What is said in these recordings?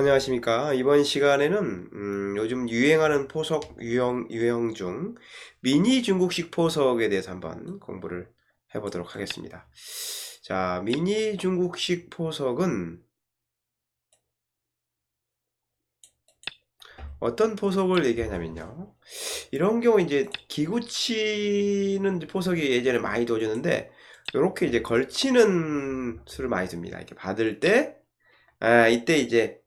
안녕하십니까. 이번 시간에는 음, 요즘 유행하는 포석 유형, 유형 중 미니 중국식 포석에 대해서 한번 공부를 해보도록 하겠습니다. 자, 미니 중국식 포석은 어떤 포석을 얘기하냐면요. 이런 경우 이제 기구치는 포석이 예전에 많이 도졌는데 이렇게 이제 걸치는 수를 많이 듭니다. 이렇게 받을 때 아, 이때 이제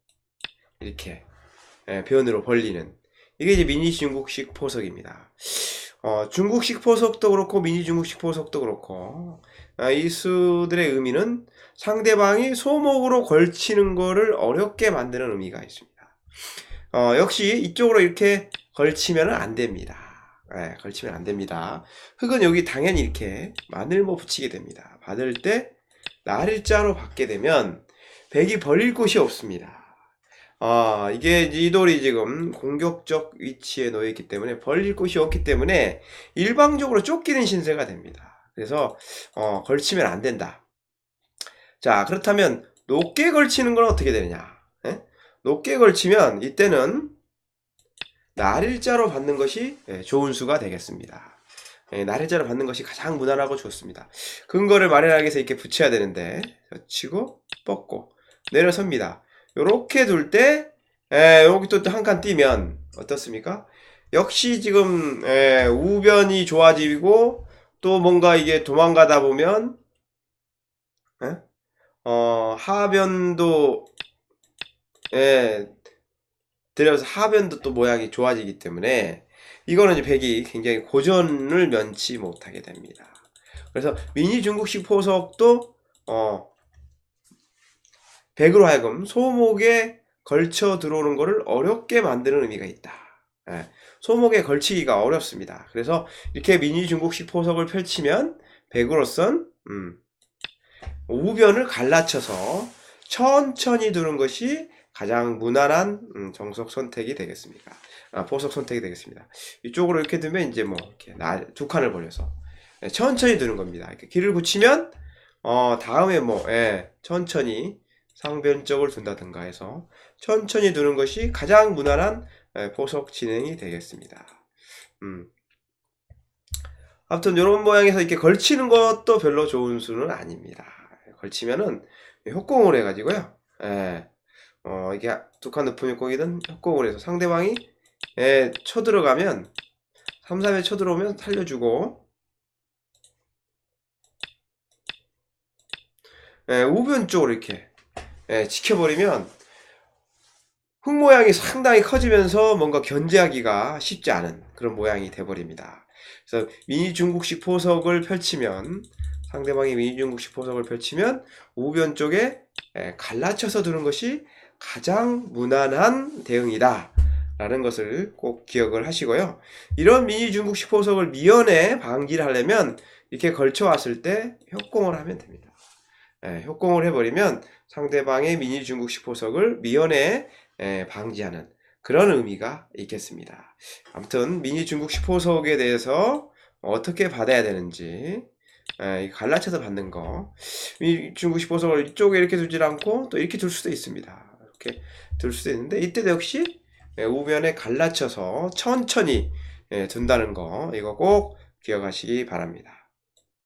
이렇게 예, 변으로 벌리는 이게 이제 미니 중국식 포석입니다. 어, 중국식 포석도 그렇고 미니 중국식 포석도 그렇고 아, 이 수들의 의미는 상대방이 소목으로 걸치는 거를 어렵게 만드는 의미가 있습니다. 어, 역시 이쪽으로 이렇게 걸치면 안 됩니다. 예, 걸치면 안 됩니다. 흙은 여기 당연히 이렇게 마늘모 붙이게 됩니다. 받을 때 날일자로 받게 되면 백이 벌릴 곳이 없습니다. 아, 이게 이 돌이 지금 공격적 위치에 놓여 있기 때문에 벌릴 곳이 없기 때문에 일방적으로 쫓기는 신세가 됩니다. 그래서 어, 걸치면 안 된다. 자, 그렇다면 높게 걸치는 건 어떻게 되느냐? 예? 높게 걸치면 이때는 날일자로 받는 것이 예, 좋은 수가 되겠습니다. 예, 날일자로 받는 것이 가장 무난하고 좋습니다. 근거를 마련하기 위해서 이렇게 붙여야 되는데 치고 뻗고 내려섭니다. 요렇게 둘 때, 에, 여기 또 한칸 띄면 어떻습니까? 역시 지금 에, 우변이 좋아지고 또 뭔가 이게 도망가다 보면 에? 어, 하변도 예, 들여서 하변도 또 모양이 좋아지기 때문에 이거는 이제 백이 굉장히 고전을 면치 못하게 됩니다. 그래서 미니 중국식 포석도 어, 백으로 하여금 소목에 걸쳐 들어오는 것을 어렵게 만드는 의미가 있다. 예, 소목에 걸치기가 어렵습니다. 그래서 이렇게 미니 중국식 포석을 펼치면 백으로선 음, 우변을 갈라쳐서 천천히 두는 것이 가장 무난한 음, 정석 선택이 되겠습니다. 아, 포석 선택이 되겠습니다. 이쪽으로 이렇게 두면 이제 뭐 이렇게 날, 두 칸을 벌려서 예, 천천히 두는 겁니다. 이렇게 길을 붙이면 어, 다음에 뭐 예, 천천히 상변적을 둔다든가 해서 천천히 두는 것이 가장 무난한 포석 진행이 되겠습니다. 음. 아무튼 이런 모양에서 이렇게 걸치는 것도 별로 좋은 수는 아닙니다. 걸치면은 협공을 해가지고요. 예. 어, 이게 두 칸 높은 협공이든 협공을 해서 상대방이 예, 쳐들어가면 3, 3에 쳐들어오면 살려주고 예, 우변 쪽으로 이렇게 예, 지켜버리면 흙 모양이 상당히 커지면서 뭔가 견제하기가 쉽지 않은 그런 모양이 돼버립니다. 그래서 미니 중국식 포석을 펼치면 상대방이 미니 중국식 포석을 펼치면 우변 쪽에 예, 갈라쳐서 두는 것이 가장 무난한 대응이다. 라는 것을 꼭 기억을 하시고요. 이런 미니 중국식 포석을 미연에 방지를 하려면 이렇게 걸쳐 왔을 때 협공을 하면 됩니다. 예, 협공을 해버리면 상대방의 미니 중국식 포석을 미연에 예, 방지하는 그런 의미가 있겠습니다. 아무튼 미니 중국식 포석에 대해서 어떻게 받아야 되는지 예, 갈라쳐서 받는 거 미니 중국식 포석을 이쪽에 이렇게 두지 않고 또 이렇게 둘 수도 있습니다. 이렇게 둘 수도 있는데 이때도 역시 예, 우변에 갈라쳐서 천천히 둔다는 거 이거 꼭 기억하시기 바랍니다.